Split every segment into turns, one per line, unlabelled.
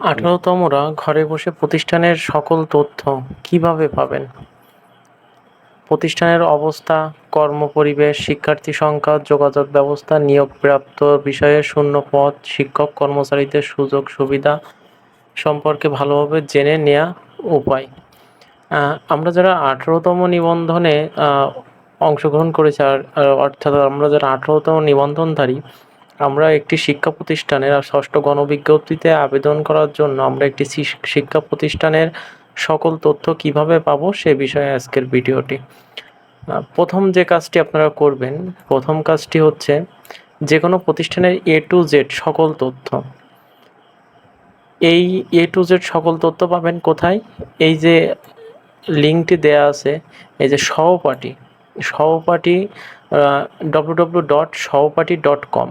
আঠারোতমরা ঘরে বসে প্রতিষ্ঠানের সকল তথ্য কীভাবে পাবেন? প্রতিষ্ঠানের অবস্থা কর্মপরিবেশ শিক্ষার্থী সংখ্যা, যোগাযোগ ব্যবস্থা, নিয়োগপ্রাপ্ত বিষয়ে শূন্য পদ, শিক্ষক কর্মচারীদের সুযোগ সুবিধা সম্পর্কে ভালোভাবে জেনে নেওয়া উপায়। আমরা যারা আঠারোতম নিবন্ধনে অংশগ্রহণ করেছি আর অর্থাৎ আমরা যারা আঠারোতম নিবন্ধনধারী আমরা একটি শিক্ষা প্রতিষ্ঠানের ষষ্ঠ গণবিজ্ঞপ্তিতে আবেদন করার জন্য আমরা একটি শিক্ষা প্রতিষ্ঠানের সকল তথ্য কীভাবে পাবো সে বিষয়ে আজকের ভিডিওটি। প্রথম যে কাজটি আপনারা করবেন, প্রথম কাজটি হচ্ছে যে কোনো প্রতিষ্ঠানের এ টু জেড সকল তথ্য। এই এ টু জেড সকল তথ্য পাবেন কোথায়? এই যে লিঙ্কটি দেয়া আছে, এই যে Sahapathi Sahapathi W W dot Sahapathi dot com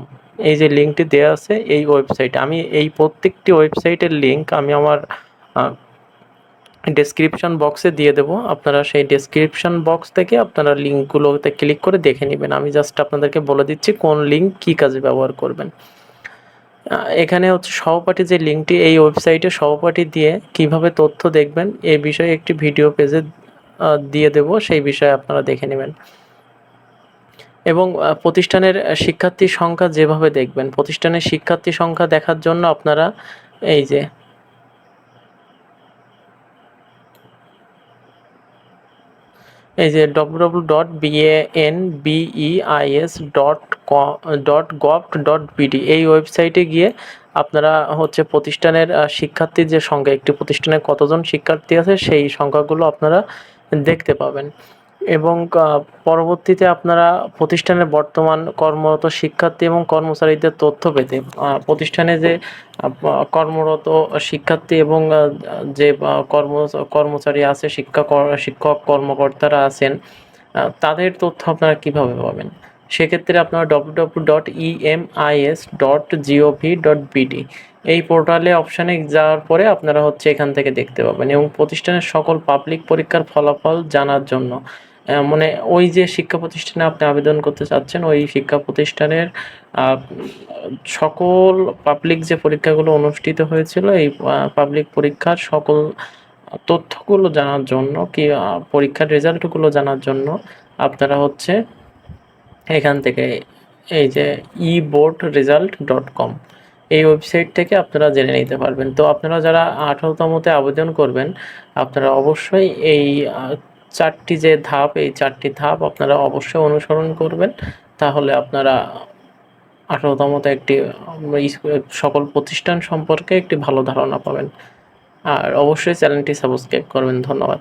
এই যে লিঙ্কটি দেওয়া আছে এই ওয়েবসাইটে আমি এই প্রত্যেকটি ওয়েবসাইটের লিঙ্ক আমি আমার ডেসক্রিপশন বক্সে দিয়ে দেবো। আপনারা সেই ডেসক্রিপশন বক্স থেকে আপনারা লিঙ্কগুলোতে ক্লিক করে দেখে নেবেন। আমি জাস্ট আপনাদেরকে বলে দিচ্ছি কোন লিঙ্ক কী কাজে ব্যবহার করবেন। এখানে হচ্ছে সহপাঠী যে লিঙ্কটি এই ওয়েবসাইটে সহপাঠী দিয়ে কীভাবে তথ্য দেখবেন, এ বিষয়ে একটি ভিডিও পেজে দিয়ে দেব। সেই বিষয়ে আপনারা দেখে নেবেন। এবং প্রতিষ্ঠানের আহ, শিক্ষার্থীর সংখ্যা যেভাবে দেখবেন প্রতিষ্ঠানের শিক্ষার্থী সংখ্যা দেখার জন্য আপনারা এই যে এই যে W dot BAN BEIS dot dot gov dot BD এই ওয়েবসাইটে গিয়ে আপনারা হচ্ছে প্রতিষ্ঠানের শিক্ষার্থীর যে সংখ্যা একটি প্রতিষ্ঠানে কতজন শিক্ষার্থী আছে সেই সংখ্যাগুলো আপনারা দেখতে পাবেন। এবং পরবর্তীতে আপনারা প্রতিষ্ঠানের বর্তমান কর্মরত শিক্ষার্থী এবং কর্মচারীদের তথ্য পেতে প্রতিষ্ঠানে যে কর্মরত শিক্ষার্থী এবং যে কর্ম, কর্মচারী আছে, শিক্ষা শিক্ষক কর্মকর্তারা আছেন তাদের তথ্য আপনারা কীভাবে পাবেন? সেক্ষেত্রে আপনারা W W dot EMIS dot GOV dot BD এই পোর্টালে অপশানে যাওয়ার পরে আপনারা হচ্ছে এখান থেকে দেখতে পাবেন এবং প্রতিষ্ঠানের সকল পাবলিক পরীক্ষার ফলাফল জানার জন্য। মানে ওই যে শিক্ষা প্রতিষ্ঠানে আপনি আবেদন করতে চাচ্ছেন, ওই শিক্ষা প্রতিষ্ঠানের সকল পাবলিক যে পরীক্ষাগুলো অনুষ্ঠিত হয়েছিল, এই পাবলিক পরীক্ষার সকল তথ্যগুলো জানার জন্য কি পরীক্ষার রেজাল্টগুলো জানার জন্য আপনারা হচ্ছে এখান থেকে এই যে e board result dot com এই ওয়েবসাইট থেকে আপনারা জেনে নিতে পারবেন। তো আপনারা যারা আঠারোতমতে আবেদন করবেন, আপনারা অবশ্যই এই চারটি যে ধাপ, এই চারটি ধাপ আপনারা অবশ্যই অনুসরণ করবেন। তাহলে আপনারা আঠারোতমতে একটি সকল প্রতিষ্ঠান সম্পর্কে একটি ভালো ধারণা পাবেন। আর অবশ্যই চ্যানেলটি সাবস্ক্রাইব করবেন। ধন্যবাদ।